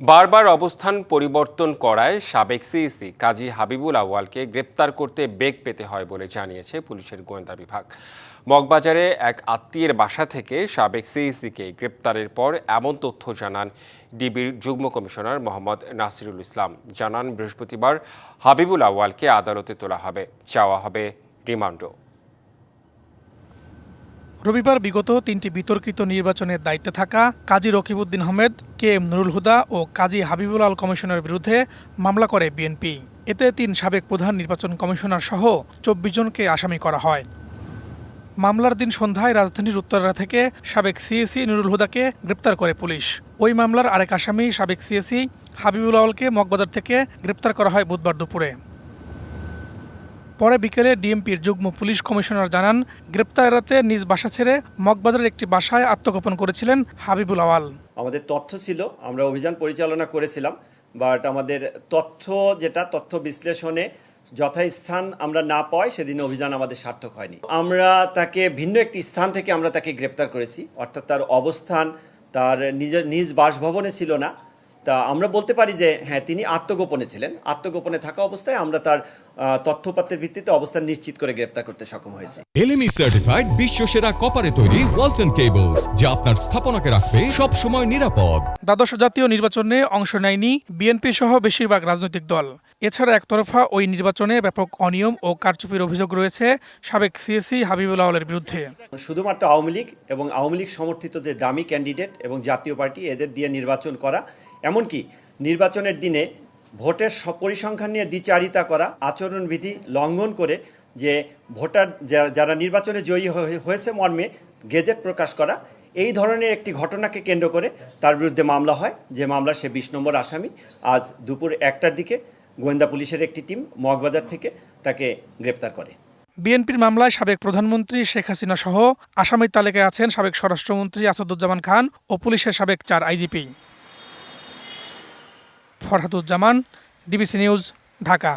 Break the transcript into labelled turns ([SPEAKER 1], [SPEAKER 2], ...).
[SPEAKER 1] বারবার অবস্থান পরিবর্তন করায় সাবেক সিইসি কাজী হাবিবুল আউয়ালকে গ্রেপ্তার করতে বেগ পেতে হয় বলে জানিয়েছে পুলিশের গোয়েন্দা বিভাগ। মগবাজারে এক আত্মীয়ের বাসা থেকে সাবেক সিইসিকে গ্রেপ্তারের পর এমন তথ্য জানান ডিবির যুগ্ম কমিশনার মোহাম্মদ নাসিরুল ইসলাম। জানান বৃহস্পতিবার হাবিবুল আউয়ালকে আদালতে তোলা হবে। চাওয়া হবে রিমান্ডও।
[SPEAKER 2] রবিবার বিগত তিনটি বিতর্কিত নির্বাচনের দায়িত্বে থাকা কাজী রকিবউদ্দিন আহমেদ কে এম নুরুল হুদা ও কাজী হাবিবুল আল কমিশনের বিরুদ্ধে মামলা করে বিএনপি। এতে তিন সাবেক প্রধান নির্বাচন কমিশনার সহ চব্বিশ জনকে আসামি করা হয়। মামলার দিন সন্ধ্যায় রাজধানীর উত্তরা থেকে সাবেক সিএসি নুরুল হুদাকে গ্রেপ্তার করে পুলিশ। ওই মামলার আরেক আসামি সাবেক সিএসি হাবিবুল আওয়ালকে মগবাজার থেকে গ্রেপ্তার করা হয় বুধবার দুপুরে। পরে বিকেলে ডিএমপির যুগ্ম পুলিশ কমিশনার জানান গ্রেপ্তার এড়াতে নিজ বাসা ছেড়ে মগবাজারের একটি বাসায় আত্মগোপন করেছিলেন হাবিবুল আওয়াল।
[SPEAKER 3] আমাদের তথ্য ছিল, আমরা অভিযান পরিচালনা করেছিলাম, বাট আমাদের তথ্য যেটা, তথ্য বিশ্লেষণে যথাস্থান আমরা না পাই সেদিন অভিযান আমাদের সার্থক হয়নি। আমরা তাকে ভিন্ন একটি স্থান থেকে আমরা তাকে গ্রেপ্তার করেছি, অর্থাৎ তার অবস্থান তার নিজ নিজ বাসভবনে ছিল না তা আমরা বলতে পারি যে হ্যাঁ তিনি আত্মগোপনে ছিলেন। আত্মগোপনে থাকা অবস্থায় আমরা তার তথ্যপাত্রের ভিত্তিতে অবস্থান নিশ্চিত করে গ্রেপ্তার করতে সক্ষম হয়েছি।
[SPEAKER 4] এলএমই সার্টিফাইড বিশ্ব সেরা কপারে তৈরি ওয়ালটন কেবলস যা আপনার স্থাপনাকে রাখবে সব সময় নিরাপদ।
[SPEAKER 2] দ্বাদশ জাতীয় নির্বাচনে অংশ নেয়নি বিএনপি সহ বেশিরভাগ রাজনৈতিক দল। এছাড়া একতরফা ওই নির্বাচনে ব্যাপক অনিয়ম ও কারচুপির অভিযোগ রয়েছে সাবেক সিএসি হাবিবুল আওয়ালের বিরুদ্ধে।
[SPEAKER 3] শুধুমাত্র আওয়ামী লীগ এবং আওয়ামী লীগ সমর্থিত যে দামি ক্যান্ডিডেট এবং জাতীয় পার্টি এদের দিয়ে নির্বাচন করা এমনকি নির্বাচনের দিনে ভোটের পরিসংখ্যান নিয়ে দ্বিচারিতা করা আচরণবিধি লঙ্ঘন করে যে ভোটার যারা নির্বাচনে জয়ী হয়ে- হয়েছে মর্মে গেজেট প্রকাশ করা, এই ধরনের একটি ঘটনাকে কেন্দ্র করে তার বিরুদ্ধে মামলা হয়। যে মামলা সে বিশ নম্বর আসামি। আজ দুপুর একটার দিকে গোয়েন্দা পুলিশের একটি টিম মগবাজার থেকে তাকে গ্রেপ্তার করে।
[SPEAKER 2] বিএনপির মামলায় সাবেক প্রধানমন্ত্রী শেখ হাসিনা সহ আসামির তালিকায় আছেন সাবেক স্বরাষ্ট্রমন্ত্রী আসাদুজ্জামান খান ও পুলিশের সাবেক চার IGP. Farhaduzzaman DBC news Dhaka.